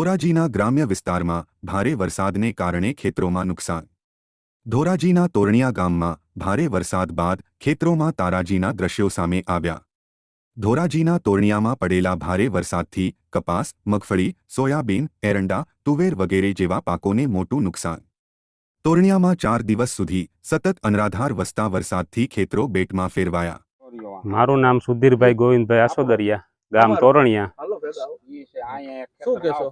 ધોરાજીના ગ્રામ્ય વિસ્તારમાં ભારે વરસાદને કારણે ખેતરોમાં નુકસાન. ધોરાજીના તોરણિયા ગામમાં ભારે વરસાદ બાદ ખેતરોમાં તારાજીના દ્રશ્યો સામે આવ્યા. ધોરાજીના તોરણિયામાં પડેલા ભારે વરસાદથી કપાસ મગફળી સોયાબીન એરંડા તુવેર વગેરે જેવા પાકોને મોટું નુકસાન. તોરણિયામાં ચાર દિવસ સુધી સતત અનરાધાર વસતા વરસાદથી ખેતરો બેટમાં ફેરવાયા. મારું નામ સુધીરભાઈ ગોવિંદભાઈ આસોદરિયા ગામ તોરણિયા. શું કહેશો?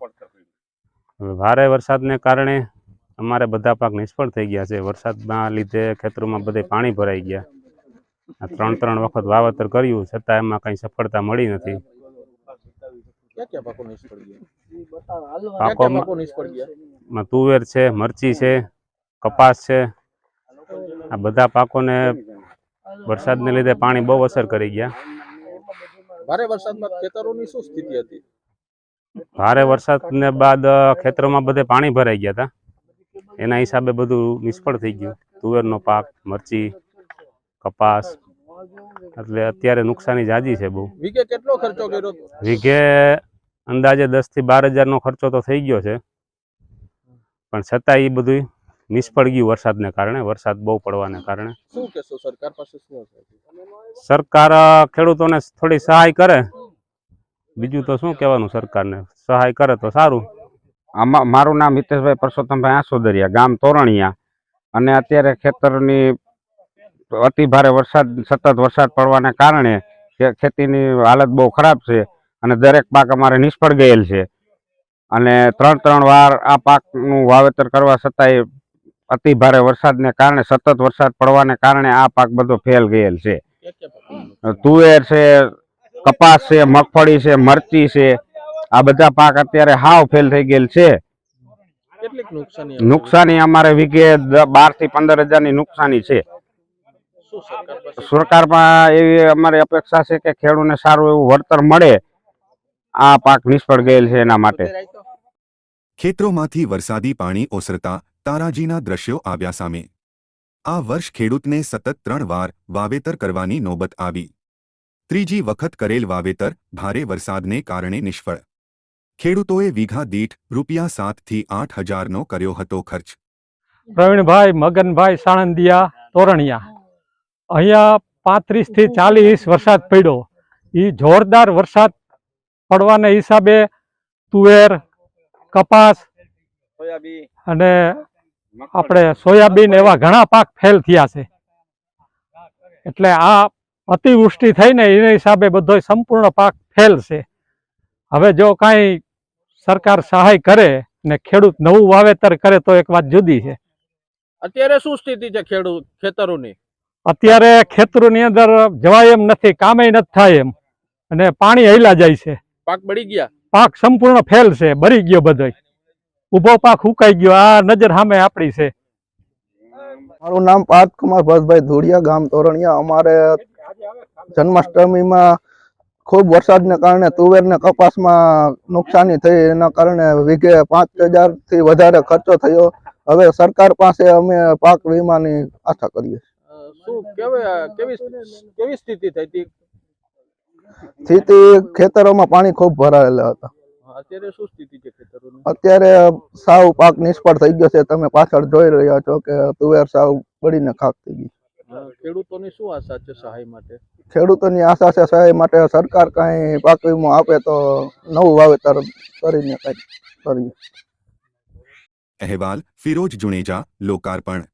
ભારે વરસાદને કારણે અમારે બધા પાક નિષ્ફળ થઈ ગયા છે. વરસાદના લીધે ખેતરોમાં બધે પાણી ભરાઈ ગયા. આ ત્રણ ત્રણ વખત વાવેતર કર્યું છતાં એમાં કંઈ સફળતા મળી નથી. તુવેર છે મરચી છે કપાસ છે. આ બધા પાકોને વરસાદને લીધે પાણી બહુ અસર કરી ગયા. ભારે વરસાદમાં ખેતરોની શું સ્થિતિ હતી? ભારે વરસાદને બાદ ખેતરોમાં બધે પાણી ભરાઈ ગયા હતા એના હિસાબે બધું નિષ્ફળ થઈ ગયું. તુવેરનો પાક મરચી કપાસ. એટલે અત્યારે નુકસાની જાજી છે બહુ. વીઘે કેટલો ખર્ચો કર્યો? વીઘે અંદાજે દસથી બાર હજારનો ખર્ચો તો થઈ ગયો છે. પણ છતાં એ બધું નિષ્ફળ ગયું વરસાદને કારણે વરસાદ બહુ પડવાને કારણે. શું કહેશો સરકાર પાસે શું સરકાર ખેડૂતોને થોડી સહાય કરે. બીજું તો શું કહેવાનું સરકારને? સહાય કરે તો સારું. આમાં મારું નામ હિતેશભાઈ પરસોત્તમભાઈ આસોદરિયા ગામ તોરણિયા. અને અત્યારે ખેતરની અતિ ભારે વરસાદ સતત વરસાદ પડવાને કારણે ખેતીની હાલત બહુ ખરાબ છે અને દરેક પાક અમારે નિષ્ફળ ગયેલ છે. અને ત્રણ ત્રણ વાર આ પાકનું વાવેતર કરવા છતાંય અતિ ભારે વરસાદને કારણે સતત વરસાદ પડવાને કારણે આ પાક બધો ફેલ ગયેલ છે. તુવેર છે કપાસ છે મગફળી છે મરચી છે આ બધા પાક અત્યારે હાવ ફેલ થઈ ગયેલ છે. નુકસાની અમારે? વીઘે બારથી પંદર હજારની નુકસાની છે. સરકારમાં એવી અમારી અપેક્ષા છે કે ખેડૂતને સારું એવું વળતર મળે. આ પાક નિષ્ફળ ગયેલ છે એના માટે. ખેતરોમાંથી વરસાદી પાણી ઓસરતા તારાજીના દ્રશ્યો આવ્યા સામે. આ વર્ષ ખેડૂતને સતત ત્રણ વાર વાવેતર કરવાની નોબત આવી. ત્રીજી વખત કરેલ વાવેતર ભારે વરસાદને કારણે નિષ્ફળ. ખેડૂતોએ વીઘા દીઠ રૂપિયા સાતથી આઠ હજારનો કર્યો હતો ખર્ચ. પ્રવીણભાઈ મગનભાઈ સાણંદિયા તોરણિયા. અહીંયા પાંત્રીસથી ચાલીસ વરસાદ પડ્યો. એ જોરદાર વરસાદ પડવાના હિસાબે તુવેર કપાસ અને આપણે સોયાબીન એવા ઘણા પાક ફેલ થયા છે. એટલે આ અતિવૃષ્ટિ થઈને એના હિસાબે બધો સંપૂર્ણ પાક ફેલ છે. હવે જો કાંઈ સરકાર સહાય કરે ને ખેડૂત નવું વાવેતર કરે તો એક વાત જુદી છે. અત્યારે શું સ્થિતિ છે ખેડૂત ખેતરોની? અત્યારે ખેતરોની અંદર જવાય એમ નથી કામે નથી થાય એમ. અને પાણી હૈલા જાય છે. પાક બળી ગયા? પાક સંપૂર્ણ ફેલ છે બરી ગયો બધો ઊભો પાક હુકાઈ ગયો. આ નજર સામે આપણી છે. મારું નામ પાર્થ કુમાર ભરતભાઈ ધોળિયા ગામ તોરણિયા. અમારે જન્માષ્ટમીમાં ખૂબ વરસાદને કારણે તુવેર ને કપાસમાં નુકસાની થઈ. એના કારણે વીઘે પાંચ હજારથી વધારે ખર્ચો થયો. હવે સરકાર પાસે અમે પાક વીમાની આશા કરીએ શું કેવી કેવી કેવી સ્થિતિ સ્થિતિ ખેતરોમાં પાણી ખૂબ ભરાયેલા હતા. અત્યારે શું સ્થિતિ છે ખેતરોની? અત્યારે સાવ પાક નિષ્ફળ થઈ ગયો છે. તમે પાછળ જોઈ રહ્યા છો કે તુવેર સાવ બળીને ખાક થઈ ગઈ ખેડૂતોની શું આશા છે સહાય માટે? ખેડૂતોની આશા છે સહાય માટે સરકાર કાંઈ પાક વીમો આપે તો નવું વાવેતર કરીને કંઈક કરીએ. અહેવાલ ફિરોજ જુણેજા લોકાર્પણ.